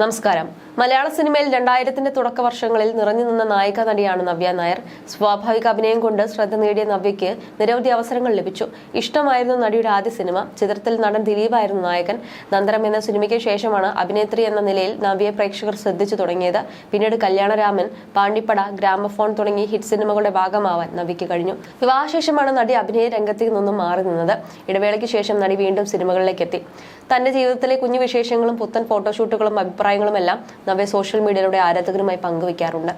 നമസ്കാരം. മലയാള സിനിമയിൽ രണ്ടായിരത്തിന്റെ തുടക്ക വർഷങ്ങളിൽ നിറഞ്ഞു നിന്ന നായിക നടിയാണ് നവ്യ നായർ. സ്വാഭാവിക അഭിനയം കൊണ്ട് ശ്രദ്ധ നേടിയ നവ്യയ്ക്ക് നിരവധി അവസരങ്ങൾ ലഭിച്ചു. ഇഷ്ടമായിരുന്നു നടിയുടെ ആദ്യ സിനിമ. ചിത്രത്തിൽ നടൻ ദിലീപായിരുന്നു നായകൻ. നന്ദനം എന്ന സിനിമയ്ക്ക് ശേഷമാണ് അഭിനേത്രി എന്ന നിലയിൽ നവ്യയെ പ്രേക്ഷകർ ശ്രദ്ധിച്ചു തുടങ്ങിയത്. പിന്നീട് കല്യാണരാമൻ പാണ്ടിപ്പട ഗ്രാമഫോൺ തുടങ്ങി ഹിറ്റ് സിനിമകളുടെ ഭാഗമാവാൻ നവ്യയ്ക്ക് കഴിഞ്ഞു. വിവാഹശേഷമാണ് നടി അഭിനയ രംഗത്തിൽ നിന്നും മാറി നിന്നത്. ഇടവേളയ്ക്ക് ശേഷം നടി വീണ്ടും സിനിമകളിലേക്ക് എത്തി. തന്റെ ജീവിതത്തിലെ കുഞ്ഞു വിശേഷങ്ങളും പുത്തൻ ഫോട്ടോഷൂട്ടുകളും അഭിപ്രായങ്ങളും എല്ലാം നവ്യ സോഷ്യൽ മീഡിയയിലൂടെ ആരാധകരുമായി പങ്കുവയ്ക്കാറുണ്ട്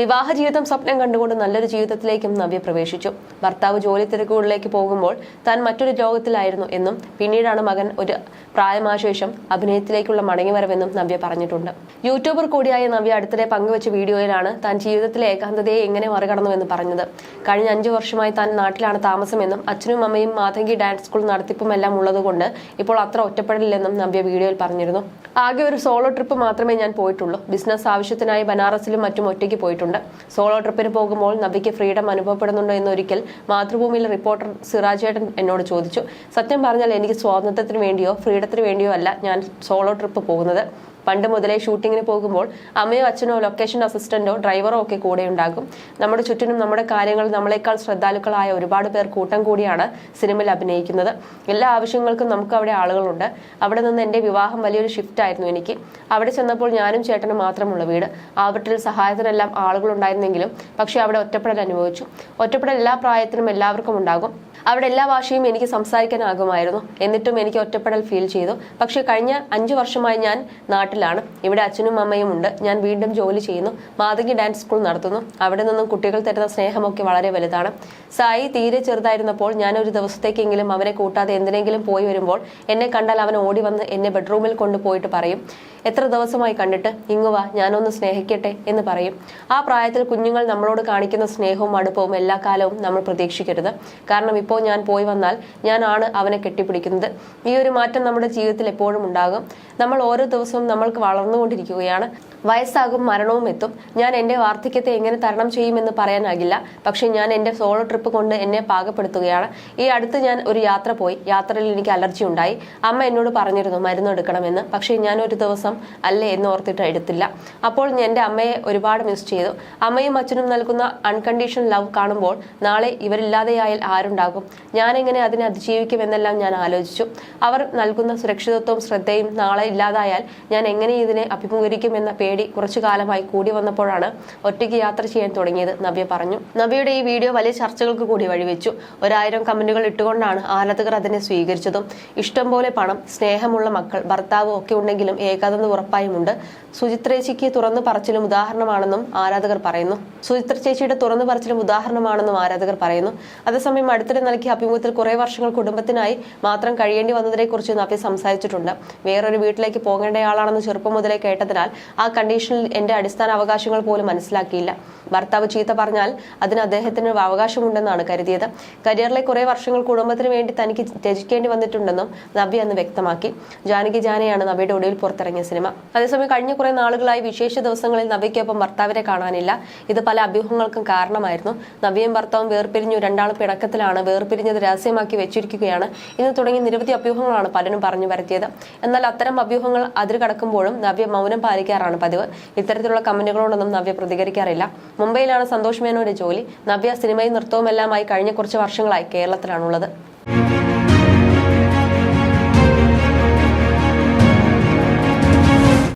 വിവാഹ ജീവിതം സ്വപ്നം കണ്ടുകൊണ്ട് നല്ലൊരു ജീവിതത്തിലേക്കും നവ്യ പ്രവേശിച്ചു. ഭർത്താവ് ജോലി തിരക്കുകളിലേക്ക് പോകുമ്പോൾ താൻ മറ്റൊരു ലോകത്തിലായിരുന്നു എന്നും പിന്നീടാണ് മകൻ ഒരു പ്രായമാശേഷം അഭിനയത്തിലേക്കുള്ള മടങ്ങിവരവെന്നും നവ്യ പറഞ്ഞിട്ടുണ്ട്. യൂട്യൂബർ കൂടിയായ നവ്യ അടുത്തിടെ പങ്കുവച്ച വീഡിയോയിലാണ് താൻ ജീവിതത്തിലെ ഏകാന്തതയെ എങ്ങനെ മറികടന്നു എന്ന് പറഞ്ഞത്. കഴിഞ്ഞ അഞ്ചു വർഷമായി താൻ നാട്ടിലാണ് താമസമെന്നും അച്ഛനും അമ്മയും മാതങ്കി ഡാൻസ് സ്കൂൾ നടത്തിപ്പുമെല്ലാം ഉള്ളതുകൊണ്ട് ഇപ്പോൾ അത്ര ഒറ്റപ്പെടില്ലെന്നും നവ്യ വീഡിയോയിൽ പറഞ്ഞിരുന്നു. ആകെ ഒരു സോളോ ട്രിപ്പ് മാത്രമേ ഞാൻ പോയിട്ടുള്ളൂ. ബിസിനസ് ആവശ്യത്തിനായി ബനാറസിലും മറ്റും ഒറ്റയ്ക്ക് പോയിട്ടുണ്ട്. സോളോ ട്രിപ്പിന് പോകുമ്പോൾ നബിക്ക് ഫ്രീഡം അനുഭവപ്പെടുന്നുണ്ടോ എന്നൊരിക്കൽ മാതൃഭൂമിയിലെ റിപ്പോർട്ടർ സിറാജേട്ടൻ എന്നോട് ചോദിച്ചു. സത്യം പറഞ്ഞാൽ എനിക്ക് സ്വാതന്ത്ര്യത്തിന് വേണ്ടിയോ ഫ്രീഡത്തിന് വേണ്ടിയോ അല്ല ഞാൻ സോളോ ട്രിപ്പ് പോകുന്നത്. പണ്ട് മുതലേ ഷൂട്ടിങ്ങിന് പോകുമ്പോൾ അമ്മയോ അച്ഛനോ ലൊക്കേഷൻ അസിസ്റ്റന്റോ ഡ്രൈവറോ ഒക്കെ കൂടെ ഉണ്ടാകും. നമ്മുടെ ചുറ്റിനും നമ്മുടെ കാര്യങ്ങൾ നമ്മളെക്കാൾ ശ്രദ്ധാലുക്കളായ ഒരുപാട് പേർ കൂട്ടം കൂടിയാണ് സിനിമയിൽ അഭിനയിക്കുന്നത്. എല്ലാ ആവശ്യങ്ങൾക്കും നമുക്ക് അവിടെ ആളുകളുണ്ട്. അവിടെ നിന്ന് എന്റെ വിവാഹം വലിയൊരു ഷിഫ്റ്റ് ആയിരുന്നു എനിക്ക്. അവിടെ ചെന്നപ്പോൾ ഞാനും ചേട്ടനും മാത്രമുള്ള വീട്. അവരുടെ സഹായത്തിനെല്ലാം ആളുകളുണ്ടായിരുന്നെങ്കിലും പക്ഷേ അവിടെ ഒറ്റപ്പെടൽ അനുഭവിച്ചു. ഒറ്റപ്പെടൽ എല്ലാ പ്രായത്തിനും എല്ലാവർക്കും ഉണ്ടാകും. അവിടെ എല്ലാ ഭാഷയും എനിക്ക് സംസാരിക്കാനാകുമായിരുന്നു. എന്നിട്ടും എനിക്ക് ഒറ്റപ്പെടൽ ഫീൽ ചെയ്തു. പക്ഷേ കഴിഞ്ഞ അഞ്ചു വർഷമായി ഞാൻ നാട്ടിലാണ്. ഇവിടെ അച്ഛനും അമ്മയും ഉണ്ട്. ഞാൻ വീണ്ടും ജോലി ചെയ്യുന്നു. മാതൃകി ഡാൻസ് സ്കൂൾ നടത്തുന്നു. അവിടെ നിന്നും കുട്ടികൾ തരുന്ന സ്നേഹമൊക്കെ വളരെ വലുതാണ്. സായി തീരെ ചെറുതായിരുന്നപ്പോൾ ഞാൻ ഒരു ദിവസത്തേക്കെങ്കിലും അവനെ കൂട്ടാതെ എന്തിനെങ്കിലും പോയി വരുമ്പോൾ എന്നെ കണ്ടാൽ അവൻ ഓടി വന്ന് എന്നെ ബെഡ്റൂമിൽ കൊണ്ടുപോയിട്ട് പറയും. എത്ര ദിവസമായി കണ്ടിട്ട്? ഇങ്ങുവ ഞാനൊന്ന് സ്നേഹിക്കട്ടെ എന്ന് പറയും. ആ പ്രായത്തിൽ കുഞ്ഞുങ്ങൾ നമ്മളോട് കാണിക്കുന്ന സ്നേഹവും അടുപ്പവും എല്ലാ കാലവും നമ്മൾ പ്രതീക്ഷിക്കരുത്. കാരണം ഇപ്പോൾ ഞാൻ പോയി വന്നാൽ ഞാനാണ് അവനെ കെട്ടിപ്പിടിക്കുന്നത്. ഈ ഒരു മാറ്റം നമ്മുടെ ജീവിതത്തിൽ എപ്പോഴും ഉണ്ടാകും. നമ്മൾ ഓരോ ദിവസവും നമ്മൾക്ക് വളർന്നുകൊണ്ടിരിക്കുകയാണ്. വയസ്സാകും മരണവും എത്തും. ഞാൻ എന്റെ വാർദ്ധക്യത്തെ എങ്ങനെ തരണം ചെയ്യുമെന്ന് പറയാനാകില്ല. പക്ഷേ ഞാൻ എന്റെ സോളോ ട്രിപ്പ് കൊണ്ട് എന്നെ പാകപ്പെടുത്തുകയാണ്. ഈ അടുത്ത് ഞാൻ ഒരു യാത്ര പോയി. യാത്രയിൽ എനിക്ക് അലർജി ഉണ്ടായി. അമ്മ എന്നോട് പറഞ്ഞിരുന്നു മരുന്ന് എടുക്കണമെന്ന്. പക്ഷേ ഞാൻ ഒരു ദിവസം അല്ലേ എന്ന് ഓർത്തിട്ട് എടുത്തില്ല. അപ്പോൾ എന്റെ അമ്മയെ ഒരുപാട് മിസ് ചെയ്തു. അമ്മയും അച്ഛനും നൽകുന്ന അൺകണ്ടീഷൻ ലവ് കാണുമ്പോൾ നാളെ ഇവരില്ലാതെയായാൽ ആരുണ്ടാകും? ഞാൻ എങ്ങനെ അതിനെ അതിജീവിക്കും എന്നെല്ലാം ഞാൻ ആലോചിച്ചു. അവർ നൽകുന്ന സുരക്ഷിതത്വവും ശ്രദ്ധയും നാളെ ഇല്ലാതായാൽ ഞാൻ എങ്ങനെ ഇതിനെ അഭിമുഖീകരിക്കും എന്ന പേടി കുറച്ചു കാലമായി കൂടി വന്നപ്പോഴാണ് ഒറ്റയ്ക്ക് യാത്ര ചെയ്യാൻ തുടങ്ങിയത് നവ്യ പറഞ്ഞു. നവ്യയുടെ ഈ വീഡിയോ വലിയ ചർച്ചകൾക്ക് കൂടി വഴിവെച്ചു. ഒരായിരം കമന്റുകൾ ഇട്ടുകൊണ്ടാണ് ആരാധകർ അതിനെ സ്വീകരിച്ചതും. ഇഷ്ടംപോലെ പണം സ്നേഹമുള്ള മക്കൾ ഭർത്താവ് ഒക്കെ ഉണ്ടെങ്കിലും ഏകാന്തത ഉറപ്പായുമുണ്ട്. സുചിത്രേച്ചിക്ക് തുറന്നു പറച്ചിലും ഉദാഹരണമാണെന്നും ആരാധകർ പറയുന്നു. സുചിത്ര ചേച്ചിയുടെ തുറന്നു പറച്ചിലും ഉദാഹരണമാണെന്നും ആരാധകർ പറയുന്നു. അതേസമയം അടുത്തിടെ നൽകിയ അഭിമുഖത്തിൽ കുറെ വർഷങ്ങൾ കുടുംബത്തിനായി മാത്രം കഴിയേണ്ടി വന്നതിനെക്കുറിച്ച് നവ്യ സംസാരിച്ചിട്ടുണ്ട്. വേറൊരു വീട്ടിലേക്ക് പോകേണ്ടയാളാണെന്ന് ചെറുപ്പം മുതലേ കേട്ടതിനാൽ ആ കണ്ടീഷനിൽ എന്റെ അടിസ്ഥാന അവകാശങ്ങൾ പോലും മനസ്സിലാക്കിയില്ല. ഭർത്താവ് ചീത്ത പറഞ്ഞാൽ അതിന് അദ്ദേഹത്തിന് അവകാശമുണ്ടെന്നാണ് കരുതിയത്. കരിയറിലെ കുറെ വർഷങ്ങൾ കുടുംബത്തിന് വേണ്ടി തനിക്ക് ത്യജിക്കേണ്ടി വന്നിട്ടുണ്ടെന്നും നവ്യ അന്ന് വ്യക്തമാക്കി. ജാനകി ജാനയാണ് നവ്യയുടെ ഒടുവിൽ പുറത്തിറങ്ങിയ സിനിമ. അതേസമയം കഴിഞ്ഞ കുറെ നാളുകളായി വിശേഷ ദിവസങ്ങളിൽ നവ്യയ്ക്കൊപ്പം ഭർത്താവിനെ കാണാനില്ല. ഇത് പല അഭ്യൂഹങ്ങൾക്കും കാരണമായിരുന്നു. നവ്യയും ഭർത്താവും വേർപിരിഞ്ഞു. രണ്ടാളും പിണക്കത്തിലാണ്. വേർപിരിഞ്ഞത് രഹസ്യമാക്കി വെച്ചിരിക്കുകയാണ്. ഇന്ന് തുടങ്ങി നിരവധി അഭ്യൂഹങ്ങളാണ് പലരും പറഞ്ഞു വരുത്തിയത് എന്നാൽ അത്തരം അഭ്യൂഹങ്ങൾ അതിൽ കടക്കുമ്പോഴും നവ്യ മൗനം പാലിക്കാറാണ് പതിവ്. ഇത്തരത്തിലുള്ള കമന്റുകളോടൊന്നും നവ്യ പ്രതികരിക്കാറില്ല. മുംബൈയിലാണ് സന്തോഷ് മേനോന്റെ ജോലി. നവ്യ സിനിമയും നൃത്തവുമെല്ലാമായി കഴിഞ്ഞ കുറച്ച് വർഷങ്ങളായി കേരളത്തിലാണുള്ളത്.